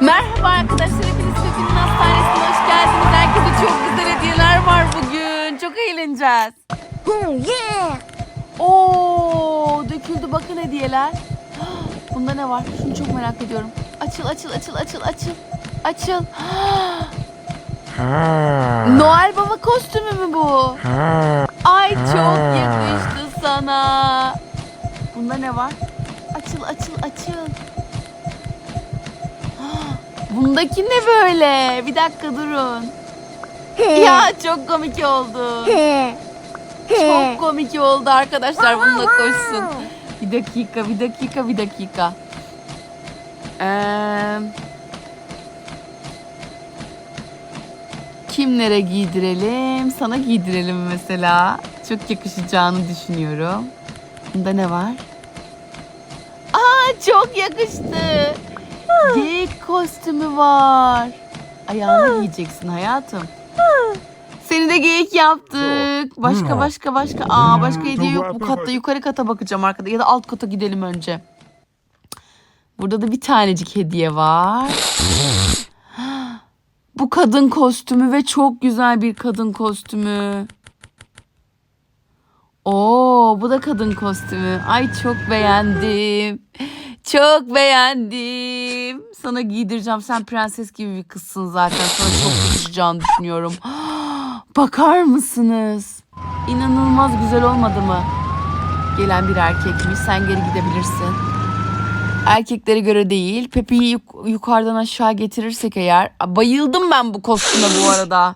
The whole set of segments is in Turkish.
Merhaba arkadaşlar, hepiniz Pepe'nin hastanesine hoş geldiniz. Herkese çok güzel hediyeler var bugün. Çok eğleneceğiz. Hmm, yeah. Oo, döküldü bakın hediyeler. Bunda ne var? Şunu çok merak ediyorum. Açıl, açıl, açıl, açıl, açıl. Açıl. Noel Baba kostümü mü bu? Ay çok yakıştı sana. Bunda ne var? Açıl, açıl, açıl. Bundaki ne böyle? Bir dakika durun. Ya çok komik oldu. Çok komik oldu arkadaşlar bununla koşsun. Bir dakika, bir dakika, bir dakika. Ee, kimlere giydirelim? Sana giydirelim mesela. Çok yakışacağını düşünüyorum. Bunda ne var? Aa çok yakıştı. Geyik kostümü var. Ayağına giyeceksin hayatım. Seni de geyik yaptık. Başka başka başka. Aa başka hediye yok bu katta. Yukarı kata bakacağım arkada ya da alt kata gidelim önce. Burada da bir tanecik hediye var. Bu kadın kostümü ve çok güzel bir kadın kostümü. Oo, bu da kadın kostümü. Ay çok beğendim. Çok beğendim. Sana giydireceğim. Sen prenses gibi bir kızsın zaten. Sana çok yakışacağını düşünüyorum. Bakar mısınız? İnanılmaz güzel olmadı mı? Gelen bir erkekmiş. Sen geri gidebilirsin. Erkeklere göre değil. Pepe'yi yuk- yukarıdan aşağı getirirsek eğer. Bayıldım ben bu kostüme bu arada.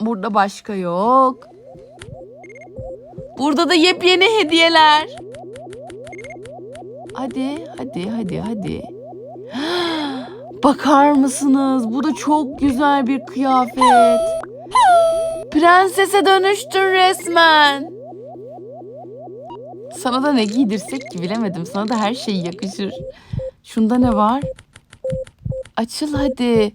Burada başka yok. Burada da yepyeni hediyeler. Hadi, hadi, hadi, hadi. Bakar mısınız? Bu da çok güzel bir kıyafet. Prensese dönüştün resmen. Sana da ne giydirsek ki bilemedim. Sana da her şey yakışır. Şunda ne var? Açıl hadi.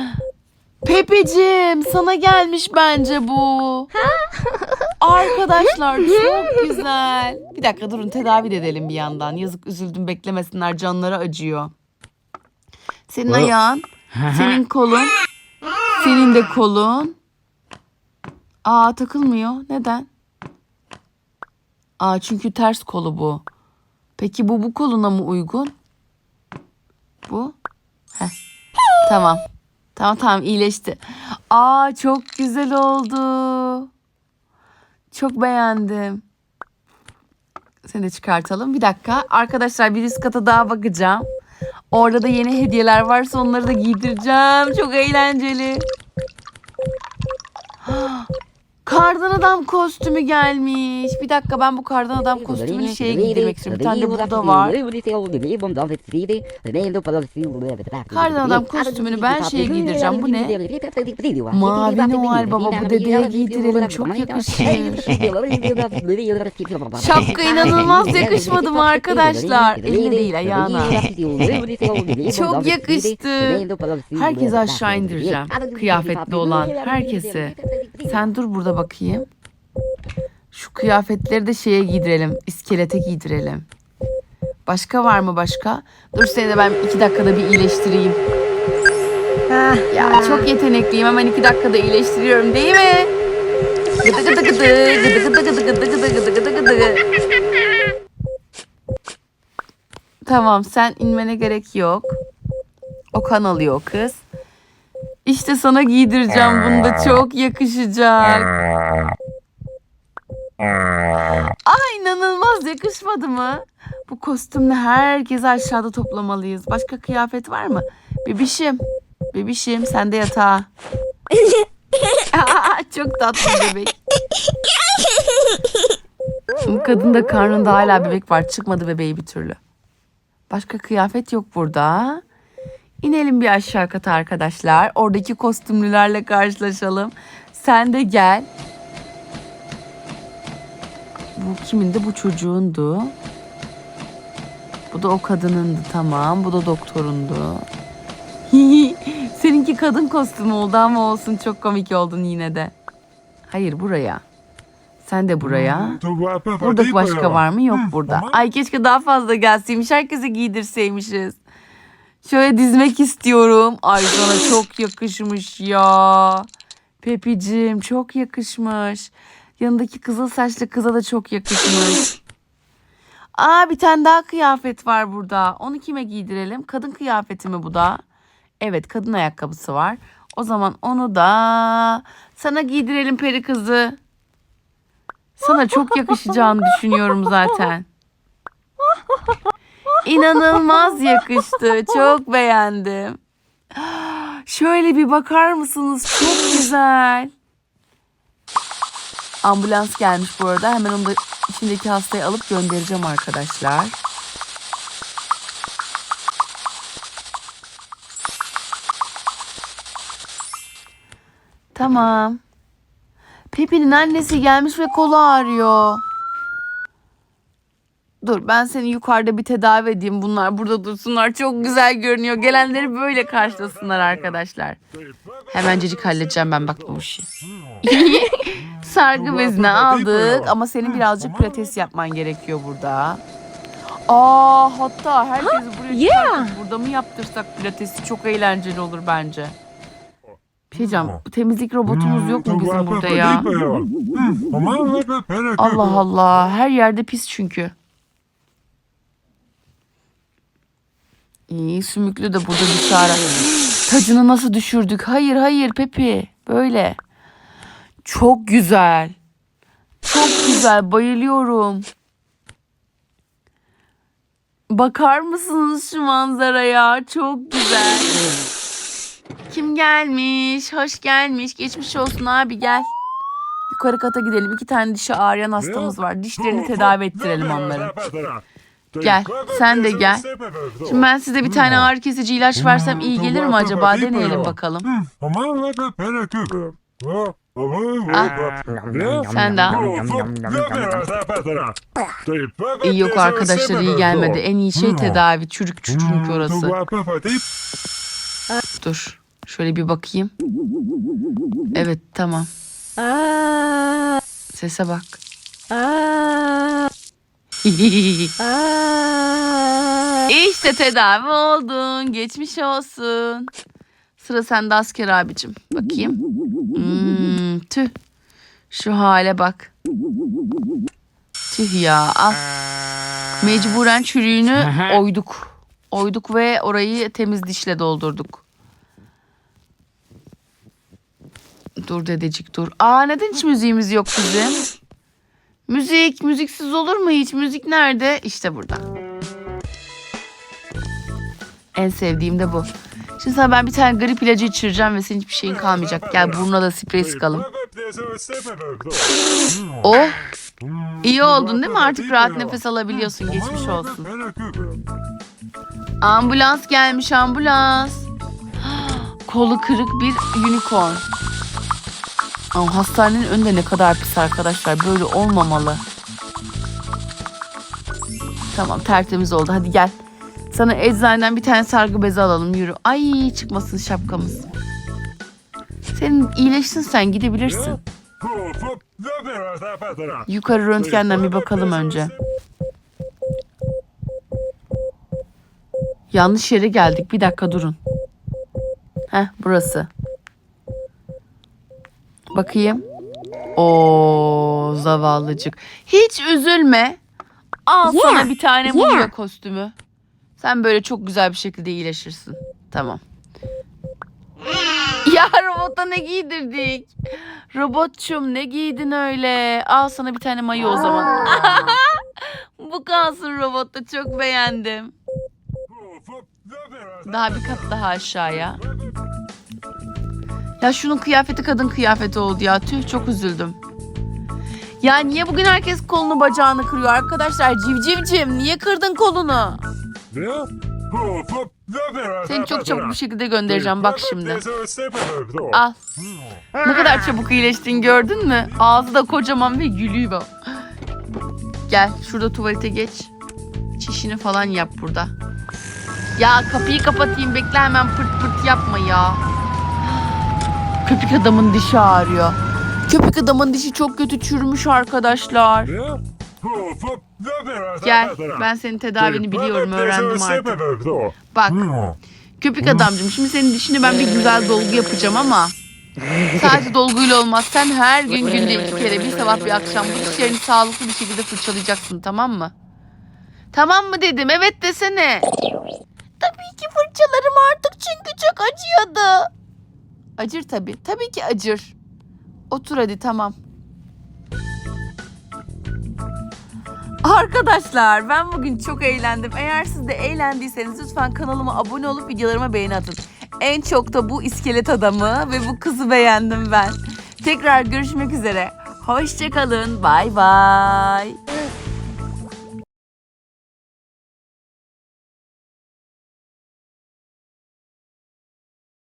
Pepeciğim sana gelmiş bence bu. Arkadaşlar çok güzel. Bir dakika durun tedavi de edelim bir yandan. Yazık üzüldüm beklemesinler canları acıyor. Senin ayağın, senin kolun, senin de kolun. Aa takılmıyor. Neden? Aa çünkü ters kolu bu. Peki bu bu koluna mı uygun? Bu? Heh. Tamam. Tamam tamam iyileşti. Aa çok güzel oldu. Çok beğendim. Seni de çıkartalım. Bir dakika. Arkadaşlar bir üst kata daha bakacağım. Orada da yeni hediyeler varsa onları da giydireceğim. Çok eğlenceli. Kardan adam kostümü gelmiş. Bir dakika ben bu kardan adam kostümünü şeye giydirmek istiyorum. Bir tane de burada var. Kardan adam kostümünü ben şeye giydireceğim. Bu ne? Mavi Noel Baba bu dedeye giydirelim. Çok yakışır. Şapka inanılmaz yakışmadı mı arkadaşlar? Eline değil ayağına. Çok yakıştı. Herkesi aşağı indireceğim. Kıyafetli olan herkesi. Sen dur burada bakayım. Şu kıyafetleri de şeye giydirelim. İskelete giydirelim. Başka var mı başka? Dur seni de ben iki dakikada bir iyileştireyim. Ya çok yetenekliyim. Hemen iki dakikada iyileştiriyorum değil mi? Gıdı gıdı gıdı, gıdı gıdı gıdı gıdı gıdı gıdı gıdı gıdı. Tamam sen inmene gerek yok. O kan alıyor kız. İşte sana giydireceğim bunu da çok yakışacak. Ay inanılmaz yakışmadı mı? Bu kostümle herkesi aşağıda toplamalıyız. Başka kıyafet var mı? Bebişim. Bebişim sen de yatağa. Aa, çok tatlı bebek. Bu kadın da karnında hala bebek var. Çıkmadı bebeği bir türlü. Başka kıyafet yok burada. İnelim bir aşağı kata arkadaşlar. Oradaki kostümlülerle karşılaşalım. Sen de gel. Bu kimindi? Bu çocuğundu. Bu da o kadınındı tamam. Bu da doktorundu. Seninki kadın kostümü oldu ama olsun çok komik oldun yine de. Hayır buraya. Sen de buraya. Burada başka var mı? Yok burada. Ay keşke daha fazla gelseymiş. Herkese giydirseymişiz. Şöyle dizmek istiyorum. Ay sana çok yakışmış ya. Pepicim çok yakışmış. Yanındaki kızıl saçlı kıza da çok yakışmış. Aa bir tane daha kıyafet var burada. Onu kime giydirelim? Kadın kıyafeti mi bu da? Evet kadın ayakkabısı var. O zaman onu da sana giydirelim peri kızı. Sana çok yakışacağını düşünüyorum zaten. İnanılmaz yakıştı. Çok beğendim. Şöyle bir bakar mısınız? Çok güzel. Ambulans gelmiş bu arada. Hemen onu da içindeki hastayı alıp göndereceğim arkadaşlar. Tamam. Pepi'nin annesi gelmiş ve kolu ağrıyor. Dur ben seni yukarıda bir tedavi edeyim. Bunlar burada dursunlar. Çok güzel görünüyor. Gelenleri böyle karşılasınlar arkadaşlar. Hemencecik halledeceğim ben bak bu işi. Sargı bezini aldık ama senin birazcık pilates yapman gerekiyor burada. Aa hatta herkesi buraya çıkartıp burada mı yaptırsak pilatesi çok eğlenceli olur bence. Bir şey diyeceğim, temizlik robotumuz yok mu bizim burada ya? Allah Allah her yerde pis çünkü. İyi sümüklü de burada dışarı. Tacını nasıl düşürdük? Hayır hayır Pepi böyle. Çok güzel. Çok güzel bayılıyorum. Bakar mısınız şu manzaraya? Çok güzel. Kim gelmiş? Hoş gelmiş. Geçmiş olsun abi gel. Yukarı kata gidelim. İki tane dişi ağrıyan hastamız var. Dişlerini tedavi ettirelim onların. Gel, sen de gel. Şimdi ben size bir tane ağrı kesici ilaç versem iyi gelir mi acaba? Deneyelim bakalım. Sen de al. İyi yok arkadaşlar iyi gelmedi. En iyi şey tedavi. Çürük çünkü orası. Dur. Şöyle bir bakayım. Evet tamam. Sese bak. işte tedavi oldun. Geçmiş olsun. Sıra sende asker abicim. Bakayım. Hmm, tüh. Şu hale bak. Tüh ya al. Mecburen çürüğünü oyduk. Oyduk ve orayı temiz dişle doldurduk. Dur dedecik dur. Aa neden hiç müziğimiz yok bizim? Müzik, müziksiz olur mu hiç? Müzik nerede? İşte burada. En sevdiğim de bu. Şimdi sana ben bir tane grip ilacı içireceğim ve senin hiçbir şeyin kalmayacak. Gel burnuna da sprey sıkalım. Oh, iyi oldun değil mi? Artık rahat nefes alabiliyorsun. Geçmiş olsun. Ambulans gelmiş ambulans. Kolu kırık bir unicorn. Ama hastanenin önünde ne kadar pis arkadaşlar. Böyle olmamalı. Tamam tertemiz oldu. Hadi gel. Sana eczaneden bir tane sargı bezi alalım. Yürü. Ay çıkmasın şapkamız. Senin iyileşsin sen gidebilirsin. Yukarı röntgenden bir bakalım önce. Yanlış yere geldik. Bir dakika durun. Heh burası. Bakayım. O zavallıcık. Hiç üzülme. Al sana bir tane mumya kostümü. Sen böyle çok güzel bir şekilde iyileşirsin. Tamam. Ya robota ne giydirdik? Robotçum ne giydin öyle? Al sana bir tane mayo o zaman. Bu kalsın robotta çok beğendim. Daha bir kat daha aşağıya. Ya şunun kıyafeti kadın kıyafeti oldu ya. Tüh çok üzüldüm. Ya niye bugün herkes kolunu bacağını kırıyor arkadaşlar? Civcivcim niye kırdın kolunu? Seni çok çabuk bir şekilde göndereceğim bak şimdi. Al. Ne kadar çabuk iyileştin gördün mü? Ağzı da kocaman ve gülüyor. Gel şurada tuvalete geç. Çişini falan yap burada. Ya kapıyı kapatayım bekle hemen pırt pırt yapma ya. Köpük adamın dişi ağrıyor. Köpük adamın dişi çok kötü çürümüş arkadaşlar. Gel ben senin tedavini biliyorum öğrendim artık. Bak Köpük adamcığım şimdi senin dişini ben bir güzel dolgu yapacağım ama sadece dolguyla olmaz. Sen her gün günde iki kere bir sabah bir akşam bu dişlerini sağlıklı bir şekilde fırçalayacaksın tamam mı? Tamam mı dedim evet desene. Tabii ki fırçalarım artık çünkü çok acıyordu. Acır tabii. Tabii ki acır. Otur hadi tamam. Arkadaşlar ben bugün çok eğlendim. Eğer siz de eğlendiyseniz lütfen kanalıma abone olup videolarıma beğeni atın. En çok da bu iskelet adamı ve bu kızı beğendim ben. Tekrar görüşmek üzere. Hoşçakalın. Bay bay.